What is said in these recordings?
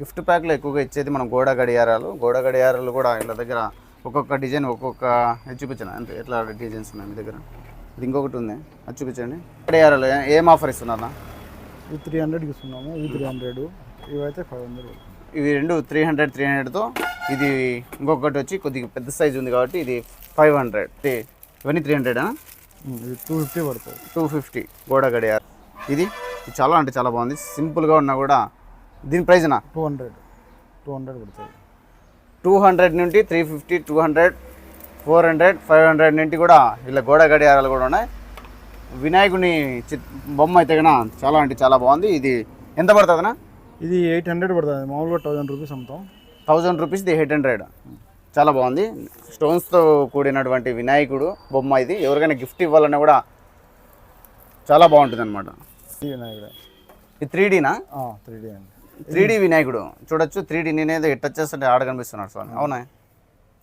Gift ప్యాక్లో ఎక్కువగా ఇచ్చేది మనం గోడ గడియారాలు. గోడ గడియారాలు కూడా వీళ్ళ దగ్గర ఒక్కొక్క డిజైన్ ఒక్కొక్క ఇది చూపించండి అంటే ఎట్లా డిజైన్స్ ఉన్నాయి మీ దగ్గర? ఇది ఇంకొకటి ఉంది. అది చూపించండి. గడియారాలు ఏ- ఆఫర్ ఇస్తున్నారా ఇవి త్రీ హండ్రెడ్కి ఇస్తున్నాము. ఇవి త్రీ హండ్రెడ్ ఇవైతే ఫైవ్ హండ్రెడ్ ఇవి రెండు త్రీ హండ్రెడ్ త్రీ హండ్రెడ్తో ఇది ఇంకొకటి వచ్చి కొద్దిగా పెద్ద సైజు ఉంది కాబట్టి ఇది ఫైవ్ హండ్రెడ్ ఇవన్నీ త్రీ హండ్రెడా ఇది టూ ఫిఫ్టీ పడుతుంది. టూ ఫిఫ్టీ గోడ గడియారం. ఇది ఇది చాలా అంటే చాలా బాగుంది. సింపుల్గా ఉన్నా కూడా దీని ప్రైజ్నా టూ హండ్రెడ్. టూ హండ్రెడ్ పడుతుంది. టూ హండ్రెడ్ నుండి three fifty two hundred four hundred five hundred నుండి కూడా ఇలా గోడ గడియారాలు కూడా ఉన్నాయి. వినాయకుని బొమ్మ అయితే కన్నా చాలా అంటే చాలా బాగుంది. ఇది ఎంత పడుతుందనా ఇది ఎయిట్ హండ్రెడ్ పడుతుంది. మామూలుగా థౌసండ్ రూపీస్ అమ్ముతాం. థౌజండ్ రూపీస్ ఇది ఎయిట్ హండ్రెడ్. చాలా బాగుంది. స్టోన్స్తో కూడినటువంటి వినాయకుడు బొమ్మ ఇది. ఎవరికైనా గిఫ్ట్ ఇవ్వాలన్నా కూడా చాలా బాగుంటుంది అనమాట వినాయకుడు. ఇది త్రీ డీనా? త్రీ డీ అండి. త్రీ డీ వినాయకుడు. చూడొచ్చు త్రీ డీ నేనేదో టచ్ చేస్తుంటే ఆడ కనిపిస్తున్నాడు స్వామి. అవునా?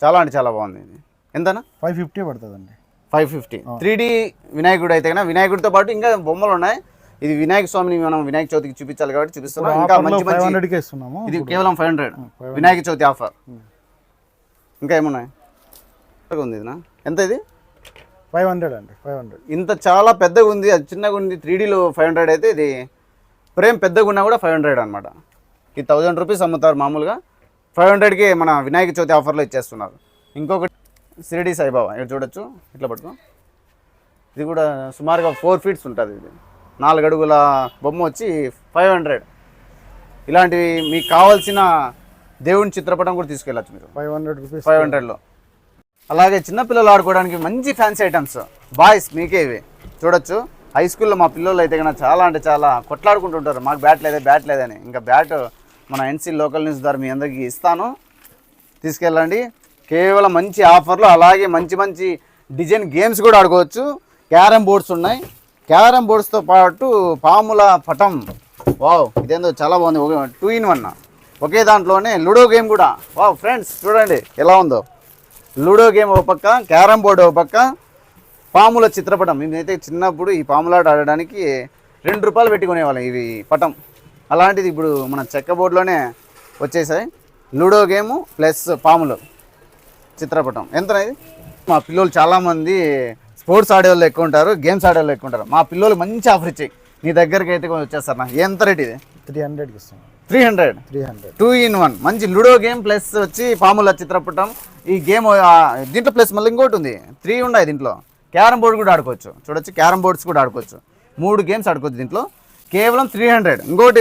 చాలా అంటే చాలా బాగుంది ఇది. ఎంతనా? ఫైవ్ ఫిఫ్టీ పడుతుందండి. Five fifty. త్రీ డీ వినాయకుడు అయితే కన్నా వినాయకుడితో పాటు ఇంకా బొమ్మలు ఉన్నాయి. ఇది వినాయక స్వామిని మనం వినాయక చవితికి చూపించాలి కాబట్టి చూపిస్తున్నాం. ఇంకా మంచి మంచి ఇది కేవలం five hundred. Vinayaka Chavithi offer. ఇంకా ఏమున్నాయి? ఉంది ఇదినా? ఎంత ఇది? ఫైవ్ హండ్రెడ్ అండి ఫైవ్ హండ్రెడ్. ఇంత చాలా పెద్దగా ఉంది అది చిన్నగా ఉంది. త్రీ డీలో ఫైవ్ హండ్రెడ్ అయితే ఇది ఫ్రేమ్ పెద్దగా ఉన్నా కూడా ఫైవ్ హండ్రెడ్ అనమాట ఇది థౌజండ్ రూపీస్ అమ్ముతారు మామూలుగా. ఫైవ్ హండ్రెడ్కి మన వినాయక చవితి ఆఫర్లో ఇచ్చేస్తున్నారు. ఇంకొకటి షిరిడి సాయిబాబా ఇక్కడ చూడొచ్చు ఇట్లా పట్టుకో. ఇది కూడా సుమారుగా ఫోర్ ఫీట్స్ ఉంటుంది ఇది. నాలుగు అడుగుల బొమ్మ వచ్చి ఫైవ్ హండ్రెడ్. ఇలాంటివి మీకు కావాల్సిన దేవుని చిత్రపటం కూడా తీసుకెళ్ళచ్చు మీరు. Five hundred rupees. ఫైవ్ హండ్రెడ్లో. అలాగే చిన్నపిల్లలు ఆడుకోవడానికి మంచి ఫ్యాన్సీ ఐటమ్స్. బాయ్స్ మీకే ఇవి. చూడొచ్చు. హై స్కూల్లో మా పిల్లలు అయితే కన్నా చాలా అంటే చాలా కొట్లాడుకుంటుంటారు. మాకు బ్యాట్ లేదే బ్యాట్ లేదని ఇంకా బ్యాట్ మన ఎన్సీ లోకల్ న్యూస్ ద్వారా మీ అందరికీ ఇస్తాను. తీసుకెళ్ళండి. కేవలం మంచి ఆఫర్లు అలాగే మంచి మంచి డిజైన్ గేమ్స్ కూడా ఆడుకోవచ్చు. క్యారమ్ బోర్డ్స్ ఉన్నాయి. క్యారమ్ బోర్డ్స్తో పాటు పాముల పటం. వావ్ ఇదేందో చాలా బాగుంది. Two in one. ఒకే దాంట్లోనే లూడో గేమ్ కూడా. వావ్ ఫ్రెండ్స్ చూడండి ఎలా ఉందో. లూడో గేమ్ ఒక పక్క క్యారమ్ బోర్డు ఒక పక్క. పాముల చిత్రపటం. మేమైతే చిన్నప్పుడు ఈ పాములాట ఆడడానికి రెండు రూపాయలు పెట్టుకునేవాళ్ళం ఇవి పటం. అలాంటిది ఇప్పుడు మన చెక్క బోర్డులోనే వచ్చేసాయి. లూడో గేము ప్లస్ పాములు చిత్రపటం. ఎంత ఇది? మా పిల్లలు చాలామంది స్పోర్ట్స్ ఆడేవాళ్ళు ఎక్కువ ఉంటారు గేమ్స్ ఆడేవాళ్ళు ఎక్కువ ఉంటారు. మా పిల్లలు మంచి ఆఫర్ ఇచ్చాయి. నీ దగ్గరికి అయితే కొంచెం వచ్చేస్తారు? నా ఎంత రేట్ ఇది? త్రీ హండ్రెడ్కి ఇస్తున్నాం three hundred? Three hundred. Two in one. మంచి లూడో గేమ్ ప్లస్ వచ్చి పాముల చిత్రపటం. ఈ గేమ్ దీంట్లో ప్లస్ మళ్ళీ ఇంకోటి ఉంది. త్రీ ఉన్నాయి దీంట్లో. క్యారమ్ బోర్డు కూడా ఆడుకోవచ్చు. చూడొచ్చు క్యారమ్ బోర్డ్స్ కూడా ఆడుకోవచ్చు. మూడు గేమ్స్ ఆడుకోవచ్చు దీంట్లో. కేవలం త్రీ హండ్రెడ్ ఇంకోటి